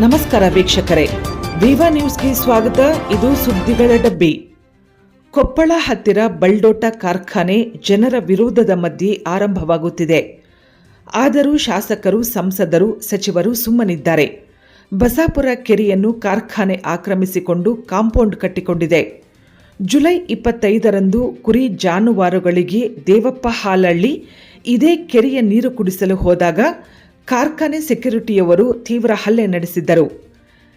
ನಮಸ್ಕಾರ ವೀಕ್ಷಕರೇ. ವಿವಾ ನ್ಯೂಸ್ಗೆ ಸ್ವಾಗತ. ಇದು ಸುದ್ದಿಗಳ ಡಬ್ಬಿ. ಕೊಪ್ಪಳ ಹತ್ತಿರ ಬಲ್ಡೋಟ ಕಾರ್ಖಾನೆ ಜನರ ವಿರೋಧದ ಮಧ್ಯೆ ಆರಂಭವಾಗುತ್ತಿದೆ. ಆದರೂ ಶಾಸಕರು, ಸಂಸದರು, ಸಚಿವರು ಸುಮ್ಮನಿದ್ದಾರೆ. ಬಸಾಪುರ ಕೆರೆಯನ್ನು ಕಾರ್ಖಾನೆ ಆಕ್ರಮಿಸಿಕೊಂಡು ಕಾಂಪೌಂಡ್ ಕಟ್ಟಿಕೊಂಡಿದೆ. ಜುಲೈ ಇಪ್ಪತ್ತೈದರಂದು ಕುರಿ ಜಾನುವಾರುಗಳಿಗೆ ದೇವಪ್ಪ ಹಾಲಳ್ಳಿ, ಇದೇ ಕೆರೆಯ ನೀರು ಕುಡಿಸಲು ಹೋದಾಗ ಕಾರ್ಖಾನೆ ಸೆಕ್ಯುರಿಟಿಯವರು ತೀವ್ರ ಹಲ್ಲೆ ನಡೆಸಿದ್ದರು.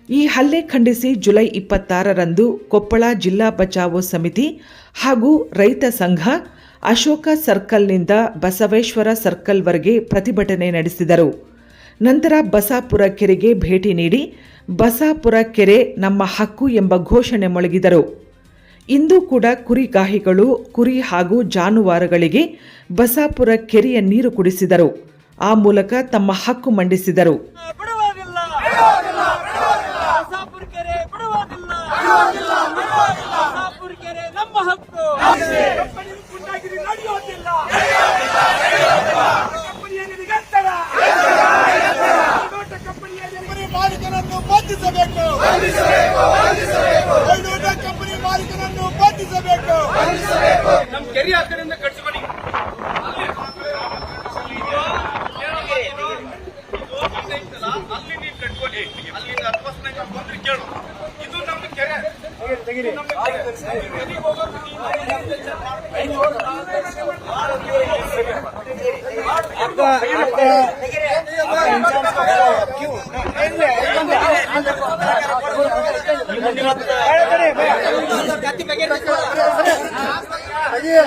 ಈ ಹಲ್ಲೆ ಖಂಡಿಸಿ ಜುಲೈ ಇಪ್ಪತ್ತಾರರಂದು ಕೊಪ್ಪಳ ಜಿಲ್ಲಾ ಬಚಾವೋ ಸಮಿತಿ ಹಾಗೂ ರೈತ ಸಂಘ ಅಶೋಕ ಸರ್ಕಲ್ನಿಂದ ಬಸವೇಶ್ವರ ಸರ್ಕಲ್ವರೆಗೆ ಪ್ರತಿಭಟನೆ ನಡೆಸಿದರು. ನಂತರ ಬಸಾಪುರ ಕೆರೆಗೆ ಭೇಟಿ ನೀಡಿ ಬಸಾಪುರ ಕೆರೆ ನಮ್ಮ ಹಕ್ಕು ಎಂಬ ಘೋಷಣೆ ಮೊಳಗಿದರು. ಇಂದು ಕೂಡ ಕುರಿಗಾಹಿಗಳು ಕುರಿ ಹಾಗೂ ಜಾನುವಾರುಗಳಿಗೆ ಬಸಾಪುರ ಕೆರೆಯ ನೀರು ಕುಡಿಸಿದರು. ಆ ಮೂಲಕ ತಮ್ಮ ಹಕ್ಕು ಮಂಡಿಸಿದರು. ಬಿಡುವುದಿಲ್ಲ ಬಸಾಪುರ ಕೆರೆ ಆ ಕಡೆಯಿಂದ ಕೆರೆ ನಮ್ಮ ಹಕ್ಕು ಕಂಪನಿ ಗುಂಡಾಗಿರಿ ಕಟ್ಸ್ಕೊಡಿ ಅಲ್ಲಿ ನೀನ್ ಕಟ್ಕೊಳ್ಳಿ ಅಲ್ಲಿ ಅಕಸ್ಮಾತ್ ಬಂದ್ರೆ ಕೇಳು ಇದು ನಮ್ಮ ಕೆರೆ ಇದು